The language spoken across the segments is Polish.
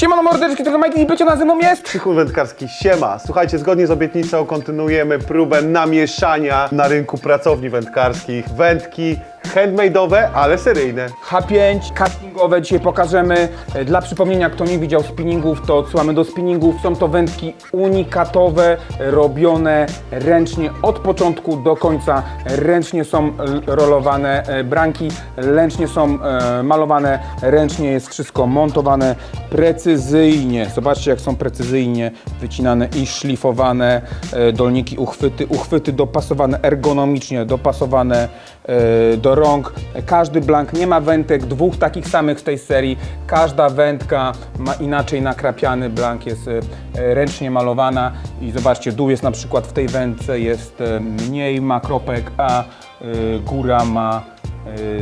Siemano mordeczki, trochę Majki i bycie na ze mną jest. Krzychu Wędkarski, siema. Słuchajcie, zgodnie z obietnicą kontynuujemy próbę namieszania na rynku pracowni wędkarskich. Wędki handmade'owe, ale seryjne. H5, castingowe dzisiaj pokażemy. E, Dla przypomnienia, kto nie widział spinningów, to odsyłamy do spinningów. Są to wędki unikatowe, robione ręcznie od początku do końca. Ręcznie są rolowane e, branki, ręcznie są e, malowane, ręcznie jest wszystko montowane precyzyjnie. Zobaczcie, jak są precyzyjnie wycinane i szlifowane e, dolniki, uchwyty, uchwyty dopasowane ergonomicznie, dopasowane e, do rąk. Każdy blank nie ma wędek, dwóch takich samych z tej serii. Każda wędka ma inaczej nakrapiany blank, jest e, ręcznie malowana i zobaczcie, dół jest na przykład w tej wędce jest mniej ma kropek, a góra ma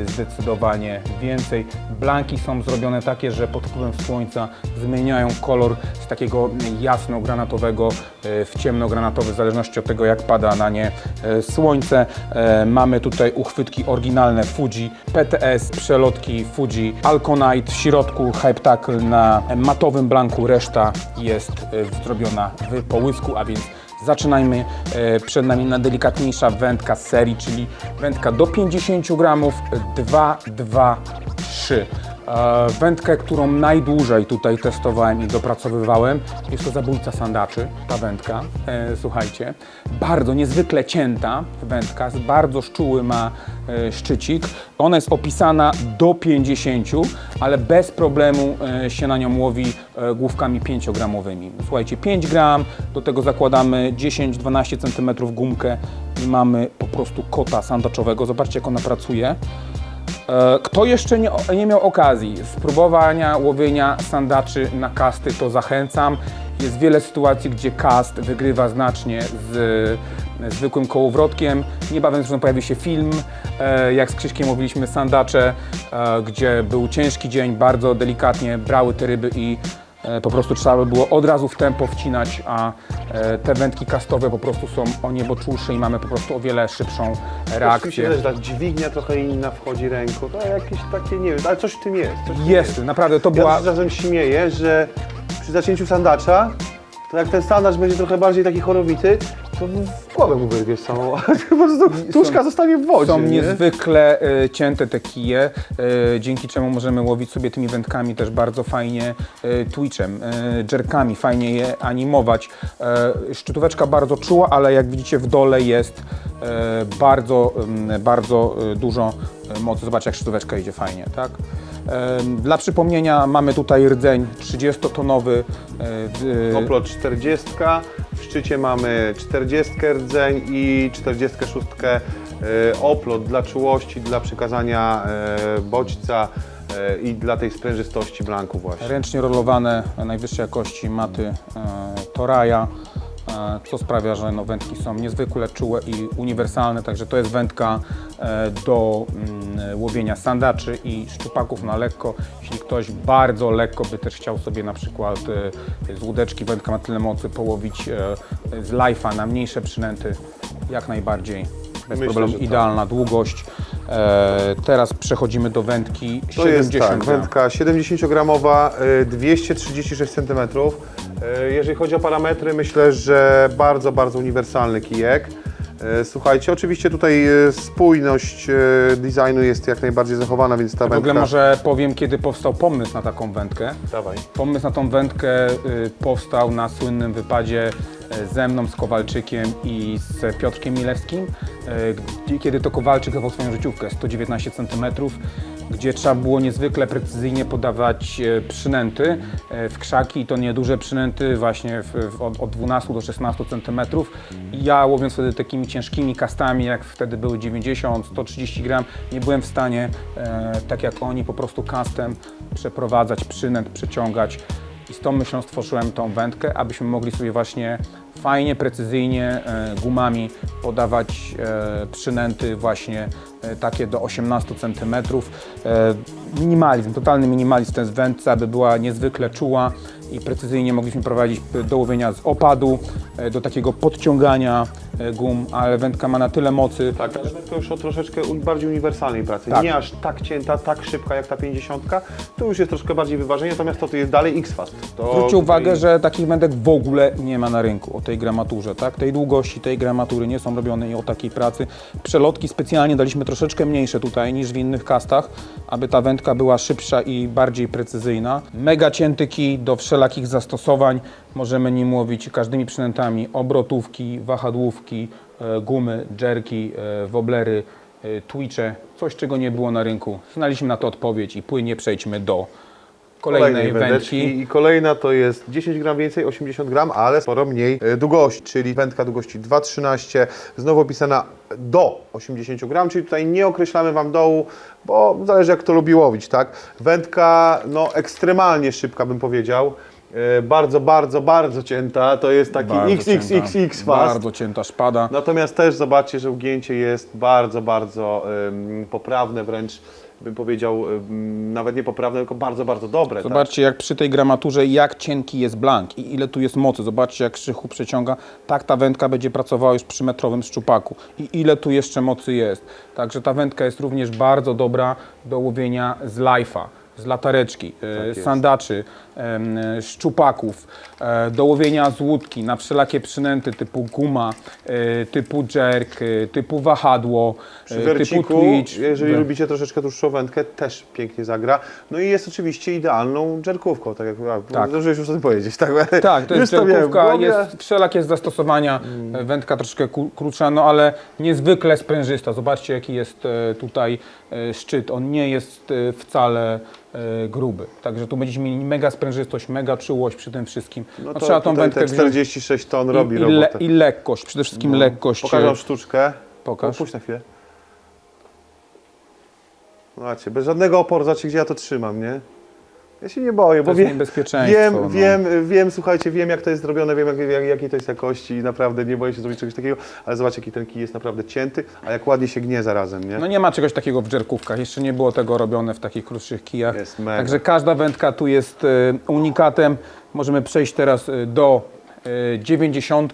zdecydowanie więcej. Blanki są zrobione takie, że pod wpływem słońca zmieniają kolor z takiego jasno-granatowego e, w ciemno-granatowy, w zależności od tego jak pada na nie e, słońce. Mamy tutaj uchwytki oryginalne Fuji, PTS, przelotki Fuji, Alconite, w środku Hype Tackle na matowym blanku, reszta jest zrobiona w połysku, a więc Zaczynajmy. E, Przed nami najdelikatniejsza wędka z serii, czyli wędka do 50 gramów 2, 2, 3. E, Wędkę, którą najdłużej tutaj testowałem i dopracowywałem, jest to zabójca sandaczy, ta wędka. E, Słuchajcie, bardzo niezwykle cięta wędka, bardzo szczuły ma e, szczycik. Ona jest opisana do 50, ale bez problemu się na nią łowi główkami 5-gramowymi. Słuchajcie, 5 gram, do tego zakładamy 10-12 cm gumkę i mamy po prostu kota sandaczowego. Zobaczcie, jak ona pracuje. E, Kto jeszcze nie, nie miał okazji spróbowania łowienia sandaczy na kasty, to zachęcam. Jest wiele sytuacji, gdzie cast wygrywa znacznie z zwykłym kołowrotkiem. Niebawem zresztą pojawi się film, e, jak z Krzyśkiem łowiliśmy sandacze, e, gdzie był ciężki dzień, bardzo delikatnie brały te ryby i e, po prostu trzeba by było od razu w tempo wcinać, a e, te wędki kastowe po prostu są o niebo czulsze i mamy po prostu o wiele szybszą reakcję. że ta dźwignia trochę inna wchodzi ręką. To jakieś takie, nie wiem, ale coś w tym jest. Coś w tym Jest, naprawdę, to Ja była... też czasem śmieję, że przy zacięciu sandacza, to jak ten sandacz będzie trochę bardziej taki chorowity, to w głowę mu wyrwiesz samą, a po prostu tuszka zostanie w wodzie. Są nie? niezwykle e, cięte te kije, e, dzięki czemu możemy łowić sobie tymi wędkami też bardzo fajnie e, twitchem, e, jerkami, fajnie je animować. E, szczytóweczka bardzo czuła, ale jak widzicie w dole jest bardzo, em, bardzo dużo mocy. Zobaczcie jak szczytóweczka idzie fajnie, tak? Dla przypomnienia mamy tutaj rdzeń 30-tonowy. e, w- Oplot 40, w szczycie mamy 40 rdzeń i 46 e, oplot dla czułości, dla przekazania e, bodźca e, i dla tej sprężystości blanku właśnie. Ręcznie rolowane najwyższej jakości maty Toraja, co sprawia, że no, wędki są niezwykle czułe i uniwersalne, także to jest wędka e, do mm, łowienia sandaczy i szczupaków na lekko. Jeśli ktoś bardzo lekko by też chciał sobie na przykład e, z łódeczki, wędka ma tyle mocy, połowić e, z lajfa na mniejsze przynęty, jak najbardziej bez Myślę, problemu, tak. idealna długość. E, teraz przechodzimy do wędki To 70 jest tak, gram. wędka 70-gramowa, y, 236 cm. Y, Jeżeli chodzi o parametry, myślę, że bardzo, bardzo uniwersalny kijek. Y, Słuchajcie, oczywiście tutaj y, spójność y, designu jest jak najbardziej zachowana, więc ta W ogóle wędka... może powiem, kiedy powstał pomysł na taką wędkę. Dawaj. Pomysł na tą wędkę y, powstał na słynnym wypadzie ze mną, z Kowalczykiem i z Piotrkiem Milewskim, gdzie- kiedy to Kowalczyk chował swoją życiówkę 119 cm, gdzie trzeba było niezwykle precyzyjnie podawać e, przynęty e, w krzaki i to nieduże przynęty właśnie w, od, od 12 do 16 cm. Ja łowiąc wtedy takimi ciężkimi kastami, jak wtedy były 90, 130 gram, nie byłem w stanie, e, tak jak oni, po prostu kastem przeprowadzać przynęt, przeciągać. I z tą myślą stworzyłem tą wędkę, abyśmy mogli sobie właśnie fajnie, precyzyjnie e, gumami podawać e, przynęty właśnie e, takie do 18 cm. Minimalizm, totalny minimalizm to jest wędce, aby była niezwykle czuła i precyzyjnie mogliśmy prowadzić do łowienia z opadu, do takiego podciągania gum, ale wędka ma na tyle mocy, Tak, ale to już o troszeczkę bardziej uniwersalnej pracy. Tak. Nie aż tak cięta, tak szybka jak ta 50. To już jest troszkę bardziej wyważenie, natomiast to, to jest dalej X-Fast. Zwróćcie tutaj- uwagę, że takich wędek w ogóle nie ma na rynku o tej gramaturze, tak? Tej długości, tej gramatury nie są robione i o takiej pracy. Przelotki specjalnie daliśmy troszeczkę mniejsze tutaj niż w innych kastach, aby ta wędka była szybsza i bardziej precyzyjna. Mega cięty kij do wszelakich zastosowań. Możemy nim łowić każdymi przynętami obrotówki, wahadłówki, e, gumy, jerki, e, woblery, e, twitche, coś czego nie było na rynku. Znaliśmy na to odpowiedź i płynnie przejdźmy do kolejnej, wędki. I kolejna to jest 10 gram więcej, 80 gram, ale sporo mniej długości, czyli wędka długości 2,13, znowu opisana do 80 gram, czyli tutaj nie określamy Wam dołu, bo zależy jak to lubi łowić, tak? Wędka no ekstremalnie szybka bym powiedział, e, bardzo, bardzo, bardzo cięta, to jest taki Bardzo XXXX fast. Bardzo cięta szpada. Natomiast też zobaczcie, że ugięcie jest bardzo, bardzo poprawne, wręcz bym powiedział, nawet nie poprawne, tylko bardzo, bardzo dobre. tak? Zobaczcie, jak przy tej gramaturze, jak cienki jest blank i ile tu jest mocy. Zobaczcie, jak krzychu przeciąga. Tak ta wędka będzie pracowała już przy metrowym szczupaku. I ile tu jeszcze mocy jest. Także ta wędka jest również bardzo dobra do łowienia z lajfa, z latareczki, e, jest. sandaczy, szczupaków, e, do łowienia z łódki na wszelakie przynęty typu guma, e, typu jerk, e, typu wahadło, Przy typu werciku, twitch. jeżeli lubicie troszeczkę dłuższą wędkę, też pięknie zagra. No i jest oczywiście idealną dżerkówką, tak jak Tak. zdążyłeś już o tym powiedzieć. Tak, Tak, to jest Już głowie. jest wszelakie zastosowania, wędka troszkę krótsza, no ale niezwykle sprężysta. Zobaczcie jaki jest tutaj szczyt, on nie jest wcale gruby. Także tu będziemy mieli mega sprężystość, mega czułość przy tym wszystkim. No, No to trzeba tą wędkę te wziąć 46 ton robi i, i, le, i lekkość, przede wszystkim lekkość. Pokażę e, wam sztuczkę. Pokaż. O, Puść na chwilę. Zobaczcie, bez żadnego oporu, zobaczcie gdzie ja to trzymam, nie? Ja się nie boję, bo jest wiem, niebezpieczeństwo, wiem, no. wiem, wiem, słuchajcie, wiem jak to jest zrobione, wiem jak, jak, jakiej to jest jakości i naprawdę nie boję się zrobić czegoś takiego, ale zobaczcie jaki ten kij jest naprawdę cięty, a jak ładnie się gnie zarazem, nie? No nie ma czegoś takiego w dżerkówkach, jeszcze nie było tego robione w takich krótszych kijach. Jest mega. Także każda wędka tu jest e, unikatem. Możemy przejść teraz e, do e, 90.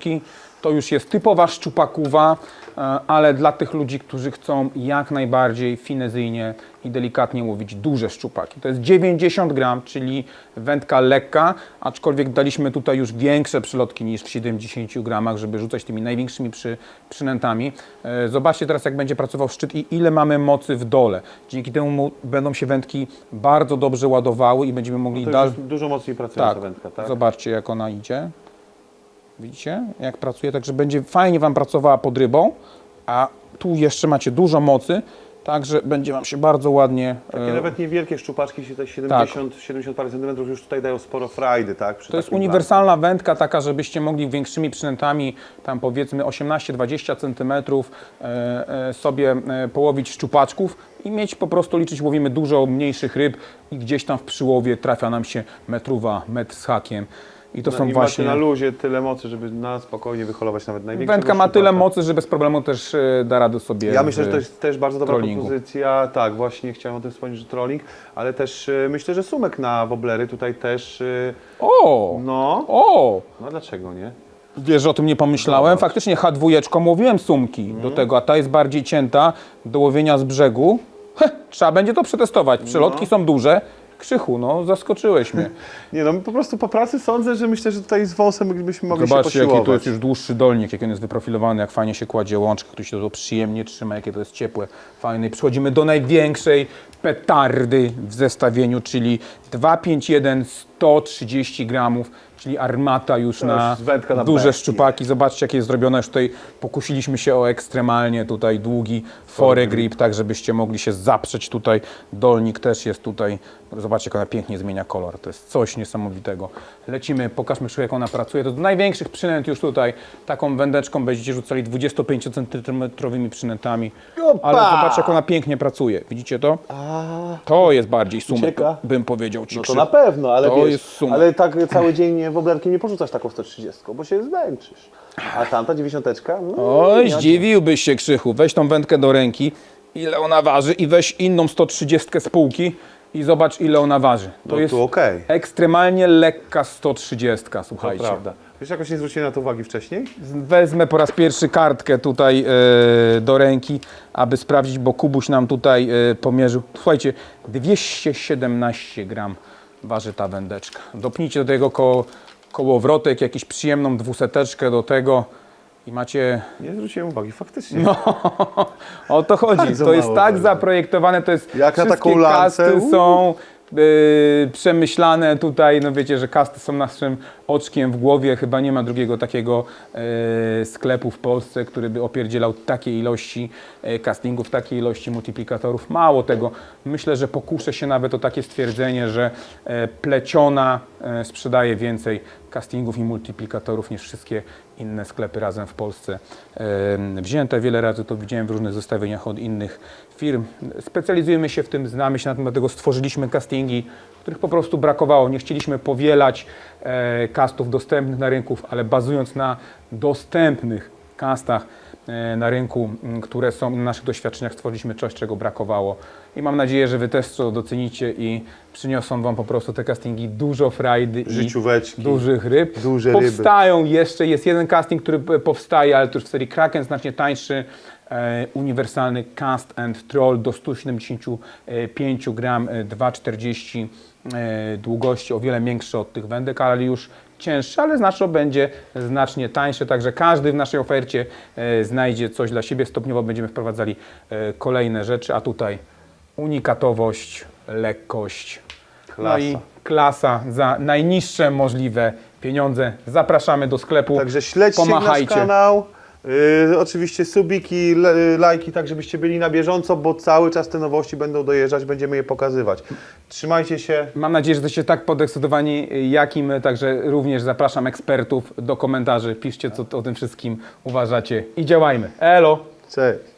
To już jest typowa szczupakuwa, e, ale dla tych ludzi, którzy chcą jak najbardziej finezyjnie i delikatnie łowić duże szczupaki. To jest 90 gram, czyli wędka lekka, aczkolwiek daliśmy tutaj już większe przylotki niż w 70 gramach, żeby rzucać tymi największymi przy, przynętami. E, Zobaczcie teraz, jak będzie pracował szczyt i ile mamy mocy w dole. Dzięki temu mu- będą się wędki bardzo dobrze ładowały i będziemy mogli jest dużo mocniej pracująca Tak, wędka, tak? zobaczcie jak ona idzie. Widzicie, jak pracuje, także będzie fajnie Wam pracowała pod rybą, a tu jeszcze macie dużo mocy, także będzie Wam się bardzo ładnie... Takie e, nawet niewielkie szczupaczki, się te 70, 70 parę centymetrów już tutaj dają sporo frajdy, tak? Przy To jest uniwersalna wędka taka, żebyście mogli większymi przynętami, tam powiedzmy 18-20 cm e, e, sobie e, połowić szczupaczków i mieć po prostu liczyć, łowimy dużo mniejszych ryb i gdzieś tam w przyłowie trafia nam się metruwa, metr z hakiem. I to No są i właśnie... macie na luzie tyle mocy, żeby na spokojnie wyholować nawet największego Wędka ma szczupaka. tyle mocy, że bez problemu też e, da radę sobie. Ja myślę, że to jest też bardzo dobra trollingu. propozycja. Tak, właśnie chciałem o tym wspomnieć, że trolling, ale też e, myślę, że sumek na woblery tutaj też. e, O! No, O! no dlaczego nie? Wiesz, że o tym nie pomyślałem. Faktycznie H2 łowiłem sumki Mhm. do tego, a ta jest bardziej cięta do łowienia z brzegu. Heh, trzeba będzie to przetestować. No. Przelotki są duże. Krzychu, no zaskoczyłeś mnie. Nie no, po prostu po pracy sądzę, że myślę, że tutaj z wąsem byśmy mogli Zobaczcie, się jaki posiłować. to jest już dłuższy dolnik, jak on jest wyprofilowany, jak fajnie się kładzie łączka, tu się to przyjemnie trzyma, jakie to jest ciepłe, fajne. I Przechodzimy do największej petardy w zestawieniu, czyli 251 130 gramów, czyli armata już To na już na duże szczupaki. Zobaczcie, jakie jest zrobione. Już tutaj pokusiliśmy się o ekstremalnie tutaj długi foregrip, tak żebyście mogli się zaprzeć tutaj. Dolnik też jest tutaj. Zobaczcie, jak ona pięknie zmienia kolor. To jest coś niesamowitego. Lecimy, pokażmy Krzychu, jak ona pracuje. To do największych przynęt już tutaj. Taką wędeczką będziecie rzucali 25 cm przynętami. Opa! Ale zobaczcie, jak ona pięknie pracuje. Widzicie to? To jest bardziej Ucieka? bym powiedział Ci, No to na pewno, ale To wiesz, jest sumek. ale tak cały dzień nie woblerkiem nie porzucasz taką 130, bo się zmęczysz. A tamta 90, no, Oj, nie zdziwiłbyś się Krzychu. Weź tą wędkę do ręki, ile ona waży i weź inną 130 z półki i zobacz ile ona waży. To No jest tu okej. ekstremalnie lekka 130, słuchajcie. Prawda. Wiesz, jakoś nie zwróciłem na to uwagi wcześniej? Wezmę po raz pierwszy kartkę tutaj e, do ręki, aby sprawdzić, bo Kubuś nam tutaj e, pomierzył. Słuchajcie, 217 gram waży ta wędeczka. Dopnijcie do tego ko kołowrotek, jakąś przyjemną dwuseteczkę do tego i macie Nie zwróciłem uwagi, faktycznie. No, o to chodzi. Bardzo to jest tak zaprojektowane, to jest Jak na taką lancę, są y, przemyślane tutaj, no wiecie, że kasty są naszym oczkiem w głowie, chyba nie ma drugiego takiego y, sklepu w Polsce, który by opierdzielał takie ilości y, castingów, takie ilości multiplikatorów. Mało tego, myślę, że pokuszę się nawet o takie stwierdzenie, że e, pleciona sprzedaje więcej castingów i multiplikatorów niż wszystkie inne sklepy razem w Polsce wzięte. Wiele razy to widziałem w różnych zestawieniach od innych firm. Specjalizujemy się w tym, znamy się na tym, dlatego stworzyliśmy castingi, których po prostu brakowało. Nie chcieliśmy powielać e, castów dostępnych na rynku, ale bazując na dostępnych castach e, na rynku, które są na naszych doświadczeniach, stworzyliśmy coś, czego brakowało. I mam nadzieję, że Wy też to docenicie i przyniosą Wam po prostu te castingi dużo frajdy i dużych ryb. Duże ryby. Powstają jeszcze, jest jeden casting, który powstaje, ale to już w serii Kraken, znacznie tańszy, e, uniwersalny cast and troll do 175 gram, e, 2,40 e, długości, o wiele większy od tych wędek, ale już cięższy, ale znacznie będzie znacznie tańszy, także każdy w naszej ofercie e, znajdzie coś dla siebie. Stopniowo będziemy wprowadzali e, kolejne rzeczy, a tutaj unikatowość, lekkość, no Klasa. i klasa za najniższe możliwe pieniądze. Zapraszamy do sklepu. Także śledźcie pomachajcie. nasz kanał. Yy, oczywiście subiki, le, lajki, tak żebyście byli na bieżąco, bo cały czas te nowości będą dojeżdżać, będziemy je pokazywać. Trzymajcie się. Mam nadzieję, że jesteście tak podekscytowani jak i my, także również zapraszam ekspertów do komentarzy. Piszcie, co o tym wszystkim uważacie i działajmy. Elo! Cześć.